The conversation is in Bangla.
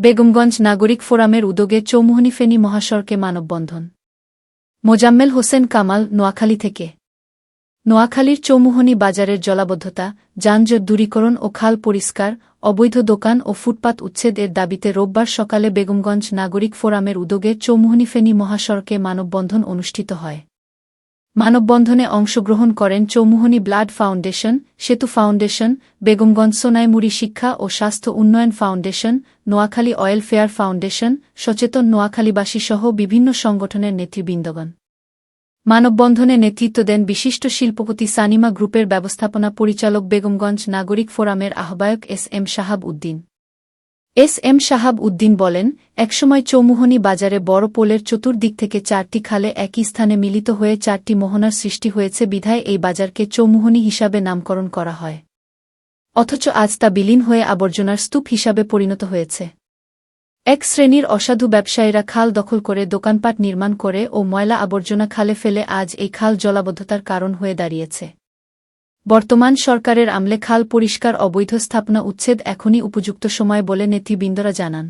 বেগমগঞ্জ নাগরিক ফোরামের উদ্যোগে চৌমুহনী ফেনী মহাসড়কে মানববন্ধন। মোজাম্মেল হোসেন কামাল, নোয়াখালী থেকে। নোয়াখালীর চৌমুহনী বাজারের জলাবদ্ধতা, যানজট দূরীকরণ ও খাল পরিষ্কার, অবৈধ দোকান ও ফুটপাত উচ্ছেদ এর দাবিতে রোববার সকালে বেগমগঞ্জ নাগরিক ফোরামের উদ্যোগে চৌমুহনী ফেনী মহাসড়কে মানববন্ধন অনুষ্ঠিত হয়। মানববন্ধনে অংশগ্রহণ করেন Chowmuhani blood foundation, Setu foundation, Begumganj Sonaimuri শিক্ষা ও স্বাস্থ্য উন্নয়ন foundation, Noakhali oil fair foundation, সচেতন নোয়াখালীবাসী সহ বিভিন্ন সংগঠনের নেতৃবৃন্দগণ। মানববন্ধনে নেতৃত্ব দেন বিশিষ্ট শিল্পপতি সানিমা গ্রুপের ব্যবস্থাপনা পরিচালক বেগমগঞ্জ নাগরিক ফোরামের আহ্বায়ক S M Shahab Uddin. S M Shahab Uddin বলেন, একসময় চৌমুহনী বাজারে বড় পোলের চতুর্দিক থেকে চারটি খালে একই স্থানে মিলিত হয়ে চারটি মোহনার সৃষ্টি হয়েছে বিধায় এই বাজারকে চৌমুহনী হিসাবে নামকরণ করা হয়। অথচ আজ তা বিলীন হয়ে আবর্জনার স্তূপ হিসাবে পরিণত হয়েছে। এক শ্রেণির অসাধু ব্যবসায়ীরা খাল দখল করে দোকানপাট নির্মাণ করে ও ময়লা আবর্জনা খালে ফেলে আজ এই খাল জলাবদ্ধতার কারণ হয়ে দাঁড়িয়েছে। বর্তমান সরকারের আমলে খাল পরিষ্কার অবৈধ স্থাপনা উচ্ছেদ এখনই উপযুক্ত সময় বলে নেতৃবৃন্দরা জানান।